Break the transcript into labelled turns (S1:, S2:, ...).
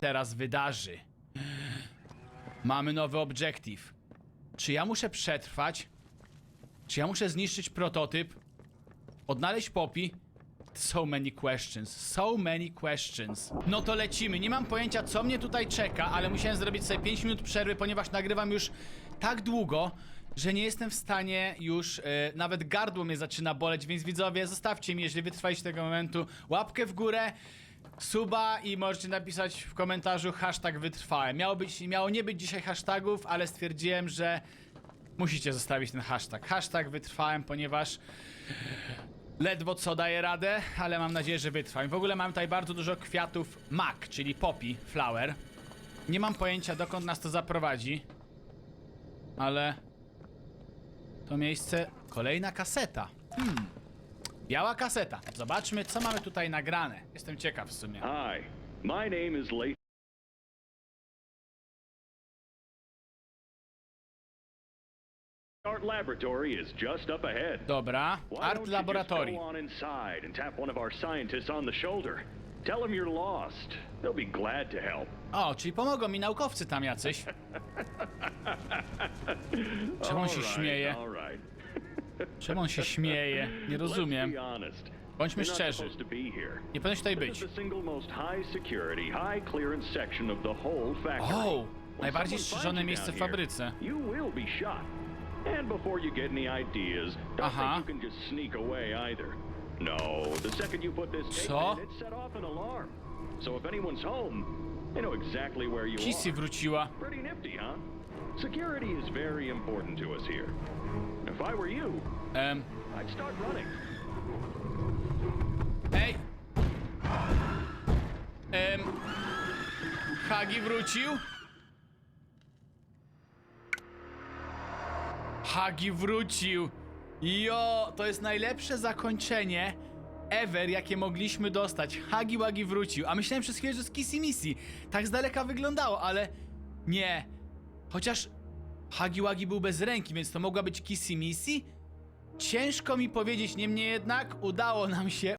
S1: teraz wydarzy. Mamy nowy obiektyw. Czy ja muszę przetrwać? Czy ja muszę zniszczyć prototyp? Odnaleźć Poppy? So many questions, so many questions. No to lecimy. Nie mam pojęcia, co mnie tutaj czeka, ale musiałem zrobić sobie 5 minut przerwy, ponieważ nagrywam już tak długo, że nie jestem w stanie już, e, nawet gardło mnie zaczyna boleć, więc widzowie, zostawcie mi, jeżeli wytrwaliście tego momentu, łapkę w górę, suba i możecie napisać w komentarzu hashtag wytrwałem. Miało, być, miało nie być dzisiaj hashtagów, ale stwierdziłem, że musicie zostawić ten hashtag. Hashtag wytrwałem, ponieważ ledwo co daję radę, ale mam nadzieję, że wytrwam. I W ogóle mam tutaj bardzo dużo kwiatów MAC, czyli poppy flower. Nie mam pojęcia, dokąd nas to zaprowadzi, ale to miejsce... Kolejna kaseta. Hmm. Biała kaseta. Zobaczmy, co mamy tutaj nagrane. Jestem ciekaw w sumie.
S2: Hi, my name is Lathan. Art Laboratory is just up ahead.
S1: Dobra,
S2: Why
S1: Art
S2: don't you just
S1: Laboratory.
S2: go on inside and tap one of our scientists on the shoulder? Tell them you're lost. They'll be glad to help.
S1: O, czyli pomogą mi naukowcy tam jacyś. Czemu on się śmieje?
S2: All right.
S1: Czemu on się śmieje? Nie rozumiem. Bądźmy szczerzy. Nie powinieneś tutaj być. O,
S2: When
S1: najbardziej strzeżone miejsce w fabryce.
S2: You will be shot. And before you get any ideas, don't
S1: Aha.
S2: think you can just sneak away either. No, the second you put this tape
S1: Co?
S2: in, it set off an alarm. So if anyone's home, they know exactly where you
S1: Kissy
S2: are.
S1: wróciła.
S2: Pretty nifty, huh? Security is very important to us here. If I were you,
S1: Em,
S2: I'd start running.
S1: ej! Em, Hagi wrócił? Hagi wrócił! Jo, to jest najlepsze zakończenie ever, jakie mogliśmy dostać. Hagi Wagi wrócił, a myślałem przez chwilę, że z Kissy Missy. Tak z daleka wyglądało, ale nie. Chociaż Hagi Wagi był bez ręki, więc to mogła być Kissy Missy? Ciężko mi powiedzieć, niemniej jednak udało nam się